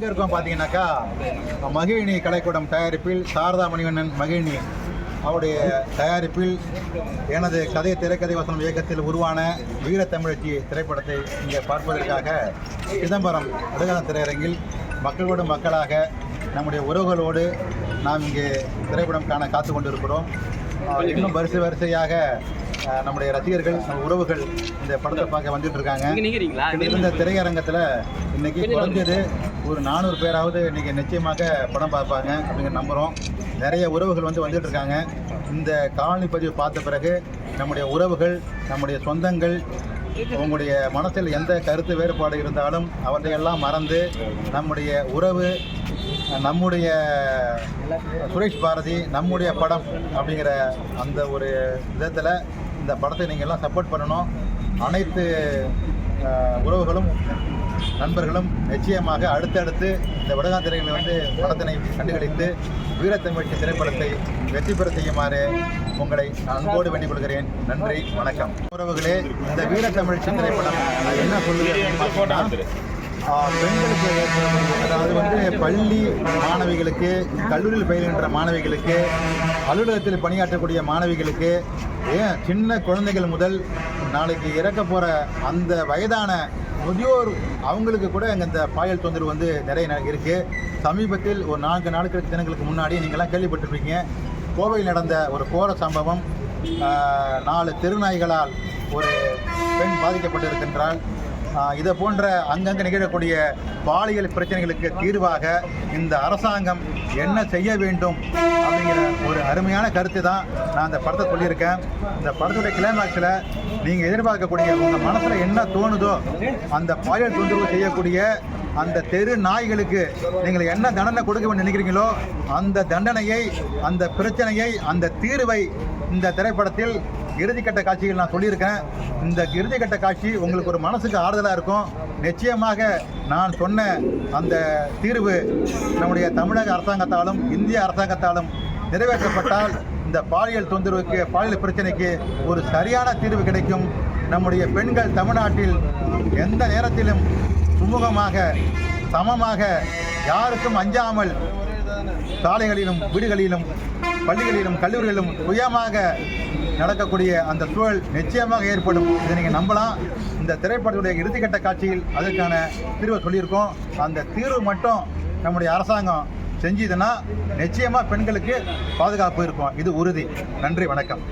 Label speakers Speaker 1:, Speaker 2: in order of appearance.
Speaker 1: எங்கே இருக்கோம் பார்த்தீங்கன்னாக்கா மகிழினி கலைக்கூடம் தயாரிப்பில் சாரதா மணிவண்ணன் மகிழினி அவருடைய தயாரிப்பில் எனது கதை திரைக்கதை வசனம் இயக்கத்தில் உருவான வீரத்தமிழச்சி திரைப்படத்தை இங்கே பார்ப்பதற்காக சிதம்பரம் அடுகலம் திரையரங்கில் மக்களோடு மக்களாக நம்முடைய உறவுகளோடு நாம் இங்கே திரைப்படம் காண காத்து கொண்டிருக்கிறோம். இன்னும் வரிசை வரிசையாக நம்முடைய ரசிகர்கள் நம்ம உறவுகள் இந்த படத்தை பார்க்க வந்துட்டு இருக்காங்க. இந்த திரையரங்கத்தில் இன்னைக்கு குறைஞ்சது ஒரு நானூறு பேராவது இன்றைக்கி நிச்சயமாக படம் பார்ப்பாங்க அப்படிங்கிற நம்புகிறோம் நிறைய உறவுகள் வந்து வந்துட்டு இருக்காங்க. இந்த காலனி பதிவு பார்த்த பிறகு நம்முடைய உறவுகள் நம்முடைய சொந்தங்கள் உங்களுடைய மனசில் எந்த கருத்து வேறுபாடு இருந்தாலும் அவற்றையெல்லாம் மறந்து நம்முடைய உறவு நம்முடைய சுரேஷ் பாரதி நம்முடைய படம் அப்படிங்கிற அந்த ஒரு விதத்தில் இந்த படத்தை நீங்கள் எல்லாம் சப்போர்ட் பண்ணணும். அனைத்து உறவுகளும் நண்பர்களும் நிச்சயமாக அடுத்தடுத்து இந்த வடகான் வந்து படத்தினை கண்டுகளித்து வீரத்தமிழ்ச்சி திரைப்படத்தை வெற்றி பெற செய்யுமாறு உங்களை நான் அன்போடு வேண்டிக் கொள்கிறேன் நன்றி வணக்கம். உறவுகளே இந்த வீரத்தமிழ்ச்சி திரைப்படம் நான் என்ன சொல்லுது அப்படின்னு பெண்களுக்கு அதாவது வந்து பள்ளி மாணவிகளுக்கு கல்லூரியில் பயிலுகின்ற மாணவிகளுக்கு அலுவலகத்தில் பணியாற்றக்கூடிய மாணவிகளுக்கு ஏன் சின்ன குழந்தைகள் முதல் நாளைக்கு இறக்க போகிற அந்த வயதான முதியோர் அவங்களுக்கு கூட அங்கே இந்த பாயல் தொந்தரவு வந்து நிறைய ந- சமீபத்தில் ஒரு நான்கு நாட்களுக்கு தினங்களுக்கு முன்னாடி நீங்கள்லாம் கேள்விப்பட்டிருப்பீங்க. கோவையில் நடந்த ஒரு கோர சம்பவம் நாலு தெருநாய்களால் ஒரு பெண் பாதிக்கப்பட்டிருக்கின்றால் இதை போன்ற அங்கங்கே நிகழக்கூடிய பாலியல் பிரச்சனைகளுக்கு தீர்வாக இந்த அரசாங்கம் என்ன செய்ய வேண்டும் அப்படிங்கிற ஒரு அருமையான கருத்து தான் நான் இந்த படத்தை சொல்லியிருக்கேன். இந்த படத்துடைய கிளைமேக்ஸில் நீங்கள் எதிர்பார்க்கக்கூடிய உங்கள் மனசில் என்ன தோணுதோ அந்த பாலியல் தொந்தரவு செய்யக்கூடிய அந்த தெரு நாய்களுக்கு நீங்கள் என்ன தண்டனை கொடுக்க நினைக்கிறீங்களோ அந்த தண்டனையை அந்த பிரச்சனையை அந்த தீர்வை இந்த திரைப்படத்தில் இறுதிக்கட்ட காட்சிகள் நான் சொல்லியிருக்கேன். இந்த இறுதிக்கட்ட காட்சி உங்களுக்கு ஒரு மனசுக்கு ஆறுதலாக இருக்கும். நிச்சயமாக நான் சொன்ன அந்த தீர்வு நம்முடைய தமிழக அரசாங்கத்தாலும் இந்திய அரசாங்கத்தாலும் நிறைவேற்றப்பட்டால் இந்த பாலியல் தொந்தரவுக்கு பாலியல் பிரச்சனைக்கு ஒரு சரியான தீர்வு கிடைக்கும். நம்முடைய பெண்கள் தமிழ்நாட்டில் எந்த நேரத்திலும் சுமூகமாக சமமாக யாருக்கும் அஞ்சாமல் சாலைகளிலும் வீடுகளிலும் பள்ளிகளிலும் கல்லூரிகளிலும் சுயமாக நடக்கக்கூடிய அந்த சூழல் நிச்சயமாக ஏற்படும். இதை நீங்கள் நம்பலாம். இந்த திரைப்படத்துடைய இறுதிக்கட்ட காட்சியில் அதற்கான தீர்வை சொல்லியிருக்கோம். அந்த தீர்வு மட்டும் நம்முடைய அரசாங்கம் செஞ்சதுன்னா நிச்சயமாக பெண்களுக்கு பாதுகாப்பு இருக்கும். இது உறுதி. நன்றி வணக்கம்.